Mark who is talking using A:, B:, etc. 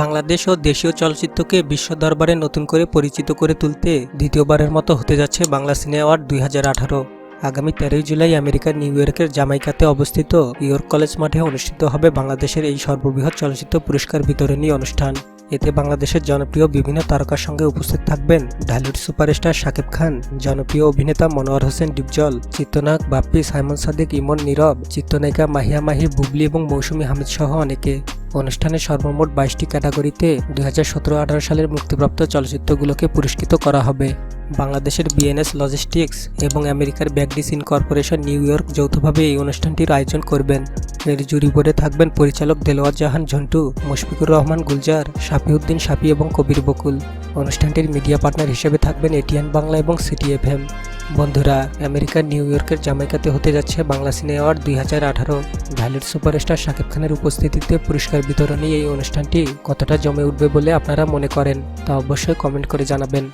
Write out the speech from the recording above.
A: বাংলাদেশ ও দেশীয় চলচ্চিত্রকে বিশ্ব দরবারে নতুন করে পরিচিত করে তুলতে দ্বিতীয়বারের মতো হতে যাচ্ছে বাংলা সিনে অ্যাওয়ার্ড দুই আগামী তেরোই জুলাই আমেরিকার নিউ ইয়র্কের জামাইকাতে অবস্থিত ইয়র্ক কলেজ মাঠে অনুষ্ঠিত হবে বাংলাদেশের এই সর্ববৃহৎ চলচ্চিত্র পুরস্কার বিতরণী অনুষ্ঠান। এতে বাংলাদেশের জনপ্রিয় বিভিন্ন তারকার সঙ্গে উপস্থিত থাকবেন ঢালিউড সুপারস্টার শাকিব খান, জনপ্রিয় অভিনেতা মনোয়ার হোসেন ডিপজল, চিত্রনায়ক বাপ্পি সাইমন সাদিক, ইমন নীরব, চিত্রনায়িকা মাহিয়া মাহি বুবলি এবং মৌসুমী হামিদ সহ অনেকে। অনুষ্ঠানে সর্বমোট বাইশটি ক্যাটাগরিতে দুই হাজার সতেরো আঠারো সালের মুক্তিপ্রাপ্ত চলচ্চিত্রগুলোকে পুরস্কৃত করা হবে। বাংলাদেশের বিএনএস লজিস্টিক্স এবং আমেরিকার ব্যাগডিস ইনকর্পোরেশন নিউ ইয়র্ক যৌথভাবে এই অনুষ্ঠানটির আয়োজন করবেন। এর জুরি বোর্ডে থাকবেন পরিচালক দেলোয়ার জাহান ঝন্টু, মুশফিকুর রহমান গুলজার, শাফিউদ্দিন শাফি এবং কবির বকুল। অনুষ্ঠানটির মিডিয়া পার্টনার হিসেবে থাকবেন এটিএন বাংলা এবং সিটি এফএম। বন্ধুরা আমেরিকার নিউ ইয়র্কের জামাইকাতে হতে যাচ্ছে বাংলা সিনে অ্যাওয়ার্ড দুই হাজার আঠারো। ভ্যালিড সুপারস্টার শাকিব খানের উপস্থিতিতে পুরস্কার বিতরণী এই অনুষ্ঠানটি কতটা জমে উঠবে বলে আপনারা মনে করেন তা অবশ্যই কমেন্ট করে জানাবেন।